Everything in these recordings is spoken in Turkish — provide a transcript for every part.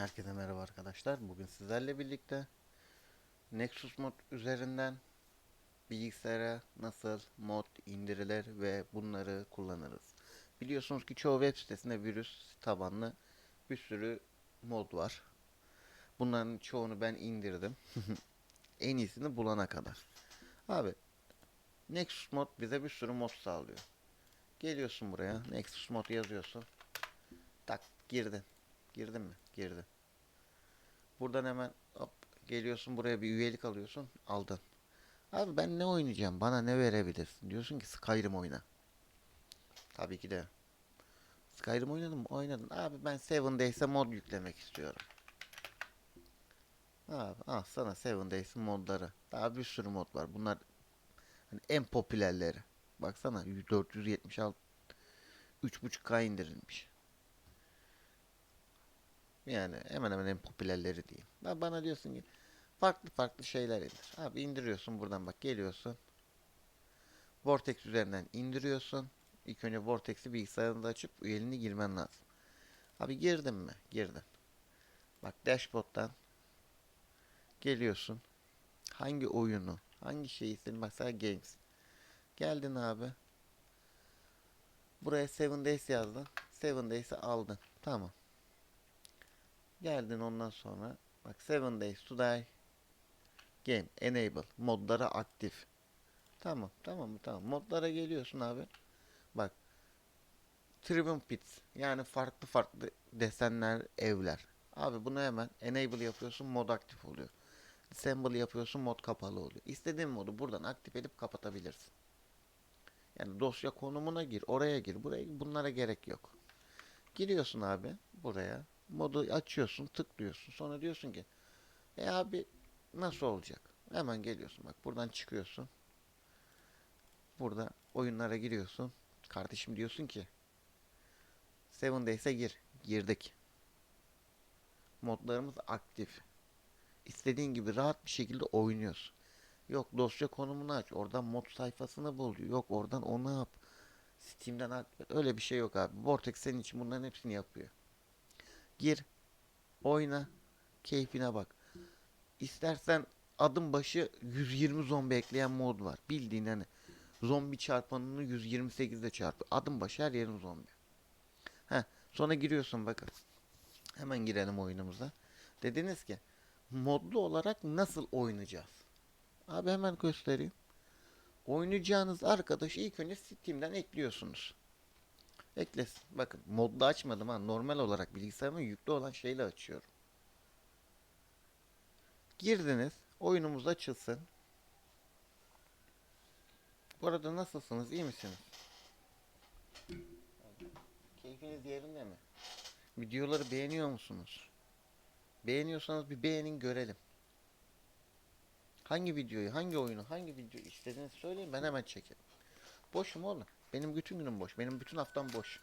Herkese merhaba arkadaşlar. Bugün sizlerle birlikte Nexus mod üzerinden bilgisayara nasıl mod indirilir ve bunları kullanırız. Biliyorsunuz ki çoğu web sitesinde virüs tabanlı bir sürü mod var. Bunların çoğunu ben indirdim. en iyisini bulana kadar. Abi Nexus mod bize bir sürü mod sağlıyor. Geliyorsun buraya Nexus mod yazıyorsun. Tak girdin. Girdin mi? Girdin. Buradan hemen hop geliyorsun buraya bir üyelik alıyorsun. Aldın. Abi ben ne oynayacağım? Bana ne verebilirsin? Diyorsun ki Skyrim oyna. Tabii ki de. Skyrim oynadın? Oynadın. Abi ben Seven Days'e mod yüklemek istiyorum. Abi ah sana Seven Days'in modları. Daha bir sürü mod var. Bunlar hani en popülerleri. Baksana 476 3.5K indirilmiş. Yani hemen hemen en popülerleri diyeyim. Ben bana diyorsun ki farklı farklı şeyler indir. Abi indiriyorsun buradan bak geliyorsun. Vortex üzerinden indiriyorsun. İlk önce Vortex'i bilgisayarında açıp üyeliğini girmen lazım. Abi girdin mi? Girdin. Bak dashboard'dan geliyorsun. Hangi oyunu, hangi şeyi istedin? Mesela games. Geldin abi. Buraya 7 days yazdın. 7 days'i aldın. Tamam. Geldin ondan sonra bak 7 days to die game enable modlara aktif. Tamam tamam tamam. Modlara geliyorsun abi. Bak Tribune Pits yani farklı farklı desenler evler. Abi bunu hemen enable yapıyorsun mod aktif oluyor. Disable yapıyorsun mod kapalı oluyor. İstediğin modu buradan aktif edip kapatabilirsin. Yani dosya konumuna gir, oraya gir, buraya bunlara gerek yok. Giriyorsun abi buraya modu açıyorsun, tıklıyorsun. Sonra diyorsun ki e abi nasıl olacak? Hemen geliyorsun bak buradan çıkıyorsun. Burada oyunlara giriyorsun. Kardeşim diyorsun ki Seven Days'e gir. Girdik. Modlarımız aktif. İstediğin gibi rahat bir şekilde oynuyorsun. Yok dosya konumunu aç. Oradan mod sayfasını bul. Yok oradan onu yap. Steam'den. Öyle bir şey yok abi. Vortex senin için bunların hepsini yapıyor. Gir, oyna, keyfine bak. İstersen adım başı 120 zombi ekleyen mod var. Bildiğin hani zombi çarpanını 128'de çarpı. Adım başı her yerin zombi. Heh, sonra giriyorsun bakın. Hemen girelim oyunumuza. Dediniz ki modlu olarak nasıl oynayacağız? Abi hemen göstereyim. Oynayacağınız arkadaşı ilk önce Steam'den ekliyorsunuz. Eklesin. Bakın modda açmadım ha. Normal olarak bilgisayarıma yüklü olan şeyle açıyorum. Girdiniz. Oyunumuz açılsın. Bu arada nasılsınız? İyi misiniz? Keyfiniz yerinde mi? Videoları beğeniyor musunuz? Beğeniyorsanız bir beğenin görelim. Hangi videoyu, hangi oyunu, hangi videoyu istediğinizi söyleyin ben hemen çekerim. Boşum oğlum. Benim bütün günüm boş. Benim bütün haftam boş.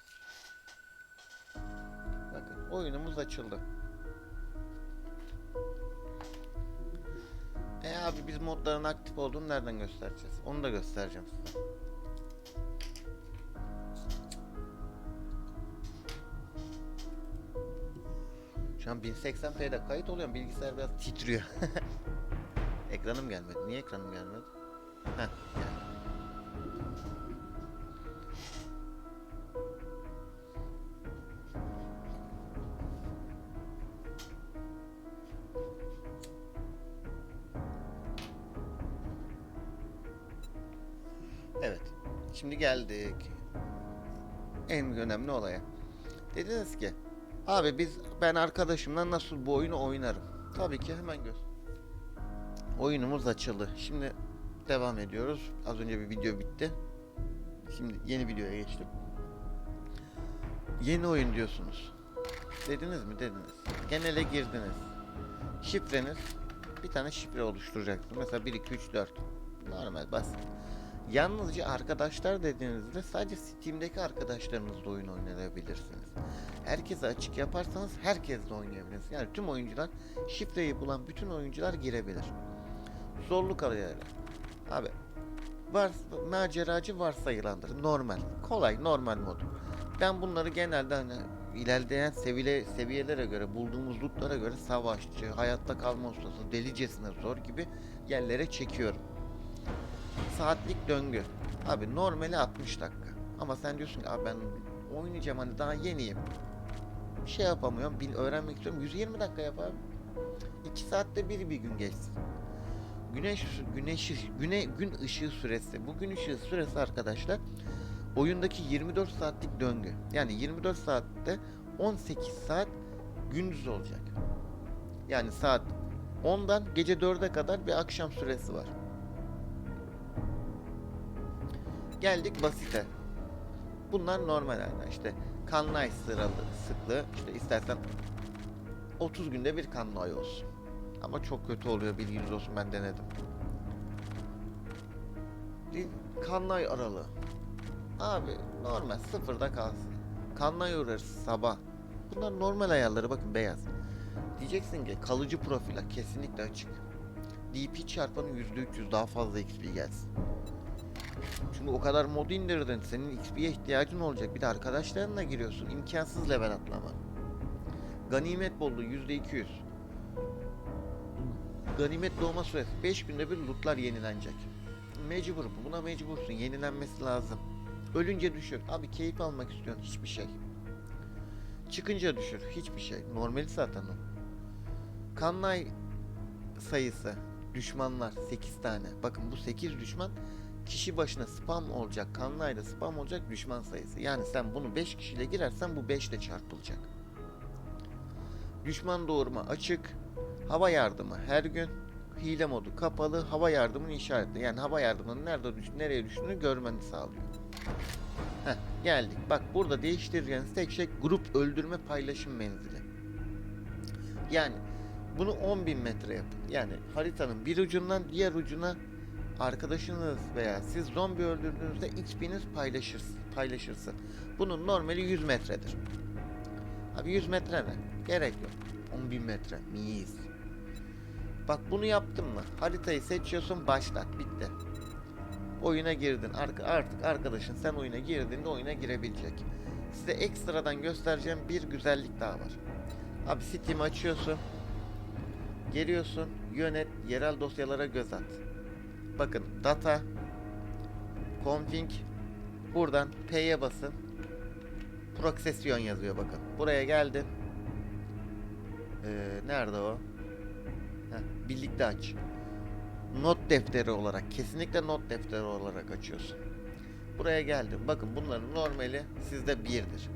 Bakın oyunumuz açıldı. E abi biz modların aktif olduğunu nereden göstereceğiz? Onu da göstereceğim size. Şu an 1080p'de kayıt oluyorum. Bilgisayar biraz titriyor. ekranım gelmedi. Niye ekranım gelmedi? Heh, Şimdi geldik. En önemli olaya. Dediniz ki abi biz ben arkadaşımla nasıl bu oyunu oynarım? Tabii ki hemen göz. Oyunumuz açıldı. Şimdi devam ediyoruz. Az önce bir video bitti. Şimdi yeni videoya geçtim. Yeni oyun diyorsunuz. Dediniz mi? Dediniz. Genele girdiniz. Şifreniz bir tane şifre oluşturacaksınız. Mesela 1 2 3 4. Normal basit. Yalnızca arkadaşlar dediğinizde sadece Steam'deki arkadaşlarınızla oyun oynayabilirsiniz. Herkese açık yaparsanız herkesle oynayabilirsiniz. Yani tüm oyuncular şifreyi bulan bütün oyuncular girebilir. Zorluk arayarlar. Abi var, maceracı varsayılandır. Normal. Kolay normal modu. Ben bunları genelde hani ilerleyen seviyele, seviyelere göre bulduğumuz lootlara göre savaşçı, hayatta kalma ustası, delicesine zor gibi yerlere çekiyorum. Saatlik döngü. Abi normali 60 dakika. Ama sen diyorsun ki abi ben oynayacağım hani daha yeniyim. Bir şey yapamıyorum. Bil, öğrenmek istiyorum. 120 dakika yap abi. 2 saatte bir bir gün geçsin. Güneş güneş güne gün ışığı süresi. Bu gün ışığı süresi arkadaşlar oyundaki 24 saatlik döngü. Yani 24 saatte 18 saat gündüz olacak. Yani saat 10'dan gece 4'e kadar bir akşam süresi var. Geldik basite. Bunlar normal yani işte kanlı ay sıralı sıklığı işte istersen 30 günde bir kanlı ay olsun. Ama çok kötü oluyor bilginiz olsun ben denedim. Bir Kanlı ay aralığı. Abi normal sıfırda kalsın. Kanlı ay uğrarız sabah. Bunlar normal ayarları bakın beyaz. Diyeceksin ki kalıcı profile kesinlikle açık. DP çarpanı %300 daha fazla XP gelsin. Çünkü o kadar modu indirdin. Senin XP'ye ihtiyacın olacak. Bir de arkadaşlarınla giriyorsun. imkansız level atlama. Ganimet bolluğu %200. Ganimet doğma süresi 5 günde bir lootlar yenilenecek. Mecbur. Buna mecbursun. Yenilenmesi lazım. Ölünce düşür. Abi keyif almak istiyorsun. Hiçbir şey. Çıkınca düşür. Hiçbir şey. Normali zaten o. Kanlay sayısı. Düşmanlar 8 tane. Bakın bu 8 düşman kişi başına spam olacak. Kanlayla spam olacak düşman sayısı. Yani sen bunu 5 kişiyle girersen bu 5 ile çarpılacak. Düşman doğurma açık. Hava yardımı her gün. Hile modu kapalı. Hava yardımını işaretli. Yani hava yardımının nerede düş nereye düştüğünü görmeni sağlıyor. Heh, geldik. Bak burada değiştireceğiniz tek şey grup öldürme paylaşım menzili. Yani bunu 10.000 metre yapın. Yani haritanın bir ucundan diğer ucuna arkadaşınız veya siz zombi öldürdüğünüzde XP'niz paylaşırsın, paylaşırsın. Bunun normali 100 metredir. Abi 100 metre ne? Gerek yok. 10.000 metre. Mis. Bak bunu yaptın mı? Haritayı seçiyorsun başlat. Bitti. Oyuna girdin. Artık arkadaşın sen oyuna girdiğinde oyuna girebilecek. Size ekstradan göstereceğim bir güzellik daha var. Abi Steam açıyorsun. Geliyorsun. Yönet. Yerel dosyalara göz at. Bakın data config buradan P'ye basın. Prosesyon yazıyor bakın. Buraya geldin. Ee, nerede o? Heh, birlikte aç. Not defteri olarak kesinlikle not defteri olarak açıyorsun. Buraya geldim. Bakın bunların normali sizde birdir.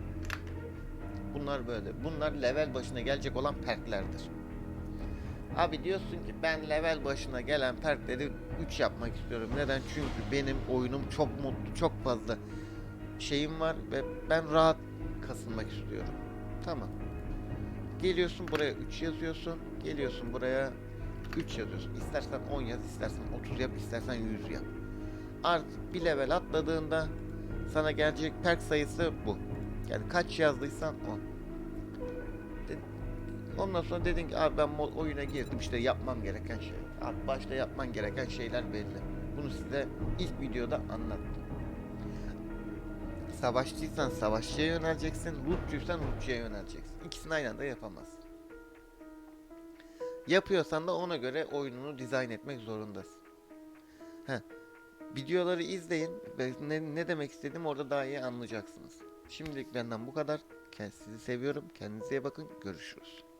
Bunlar böyle. Bunlar level başına gelecek olan perklerdir. Abi diyorsun ki ben level başına gelen perkleri 3 yapmak istiyorum. Neden? Çünkü benim oyunum çok mutlu, çok fazla şeyim var ve ben rahat kasılmak istiyorum. Tamam. Geliyorsun buraya 3 yazıyorsun. Geliyorsun buraya 3 yazıyorsun. İstersen 10 yaz, istersen 30 yap, istersen 100 yap. Artık bir level atladığında sana gelecek perk sayısı bu. Yani kaç yazdıysan 10. Ondan sonra dedin ki abi ben oyuna girdim işte yapmam gereken şey. Abi başta yapman gereken şeyler belli. Bunu size ilk videoda anlattım. Savaşçıysan savaşçıya yöneleceksin, lootçuysan lootçuya yöneleceksin. İkisini aynı anda yapamazsın. Yapıyorsan da ona göre oyununu dizayn etmek zorundasın. Heh. Videoları izleyin ve ne, ne demek istediğimi orada daha iyi anlayacaksınız. Şimdilik benden bu kadar. Sizi seviyorum. Kendinize iyi bakın. Görüşürüz.